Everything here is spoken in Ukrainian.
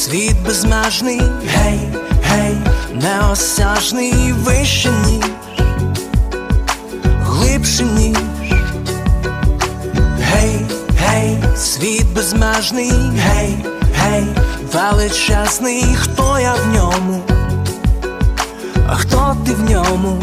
світ безмежний, гей, гей, неосяжний вище ніж, глибше ніж, гей, гей, світ безмежний, гей, гей, величезний, хто я в ньому, а хто ти в ньому?